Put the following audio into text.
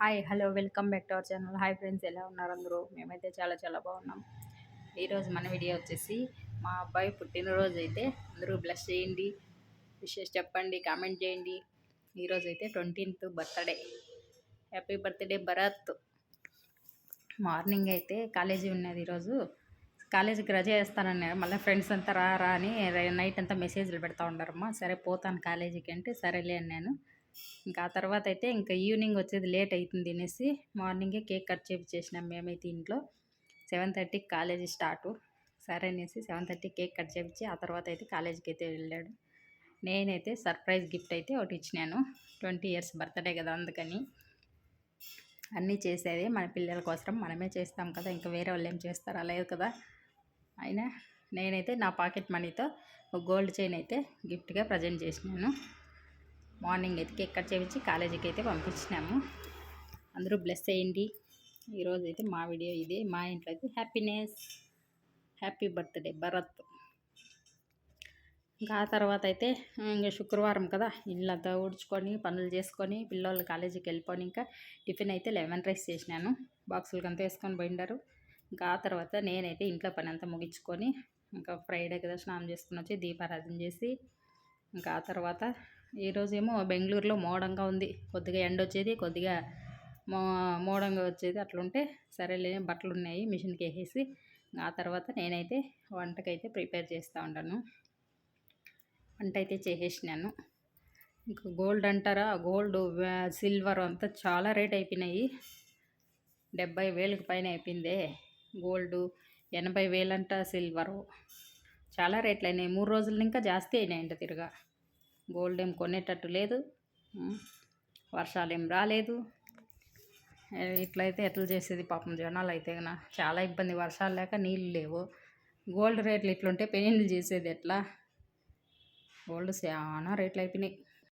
Hi hello welcome back to our channel hi friends ఎలా ఉన్నారు అందరూ? మేమైతే చాలా చాలా బాగున్నాం. ఈరోజు మన వీడియో వచ్చేసి మా అబ్బాయి పుట్టినరోజు అయితే అందరూ బ్లెస్ చేయండి. విషెస్ చెప్పండి కామెంట్ చేయండి. ఈరోజు అయితే twentieth birthday happy birthday Bharat morning అయితే కాలేజీ ఉన్నది ఈరోజు. కాలేజీకి రజా చేస్తానన్నారు. మళ్ళీ ఫ్రెండ్స్ అంతా రా రా అని నైట్ అంతా మెసేజ్లు పెడతా ఉన్నారమ్మా. సరే పోతాను కాలేజీకి అంటే సరేలే నేను ఇంకా ఆ తర్వాత అయితే ఇంకా ఈవినింగ్ వచ్చేది లేట్ అవుతుంది అనేసి మార్నింగే కేక్ కట్ చేపించేసినాం మేమైతే ఇంట్లో. సెవెన్ థర్టీకి కాలేజీ స్టార్టు. సరే అనేసి సెవెన్ థర్టీ కేక్ కట్ చేపించి ఆ తర్వాత అయితే కాలేజీకి అయితే వెళ్ళాడు. నేనైతే సర్ప్రైజ్ గిఫ్ట్ అయితే ఒకటి ఇచ్చినాను. ట్వంటీ ఇయర్స్ బర్త్డే కదా అందుకని. అన్నీ చేసేది మన పిల్లల కోసం మనమే చేస్తాం కదా ఇంకా వేరే వాళ్ళు ఏం చేస్తారా లేదు కదా. అయినా నేనైతే నా పాకెట్ మనీతో గోల్డ్ చైన్ అయితే గిఫ్ట్గా ప్రజెంట్ చేసినాను. మార్నింగ్ అయితే కేక్ కట్ చేయించి కాలేజీకి అయితే పంపించినాము. అందరూ బ్లెస్ చేయండి. ఈరోజు అయితే మా వీడియో ఇది. మా ఇంట్లో అయితే హ్యాపీనెస్ హ్యాపీ బర్త్డే భరత్. ఇంకా ఆ తర్వాత అయితే ఇంకా శుక్రవారం కదా. ఇల్లంతా ఊడ్చుకొని పనులు చేసుకొని పిల్లలు కాలేజీకి వెళ్ళిపోయి ఇంకా టిఫిన్ అయితే లెమన్ రైస్ చేసినాను. బాక్సులకి అంతా వేసుకొని పోయిండారు. ఇంకా ఆ తర్వాత నేనైతే ఇంట్లో పని అంతా ముగించుకొని ఇంకా ఫ్రైడే కదా స్నానం చేసుకుని వచ్చి దీపారాధన చేసి ఇంకా ఆ తర్వాత ఈరోజేమో బెంగళూరులో మోడంగా ఉంది. కొద్దిగా ఎండ వచ్చేది కొద్దిగా మో మోడంగా వచ్చేది. అట్లుంటే సరేలే బట్టలు ఉన్నాయి మిషన్కి వేసేసి ఆ తర్వాత నేనైతే వంటకైతే ప్రిపేర్ చేస్తూ ఉంటాను. వంట అయితే చేసేసినాను. ఇంకా గోల్డ్ అంటారా? గోల్డ్ సిల్వర్ అంతా చాలా రేట్ అయిపోయినాయి. డెబ్బై వేలకు పైన అయిపోయిందే. గోల్డ్ ఎనభై వేలంట సిల్వరు. చాలా రేట్లు అయినాయి మూడు రోజులు ఇంకా జాస్తి అయినాయంట తిరగా. గోల్డ్ ఏం కొనేటట్టు లేదు. వర్షాలు ఏం రాలేదు. ఇట్లయితే ఎట్లా చేసేది పాపం జనాలు అయితే కదా చాలా ఇబ్బంది. వర్షాలు లేక నీళ్ళు లేవు. గోల్డ్ రేట్లు ఇట్లుంటే పెయిన్లు చేసేది ఎట్లా? గోల్డ్ చాలా రేట్లు అయిపోయినాయి.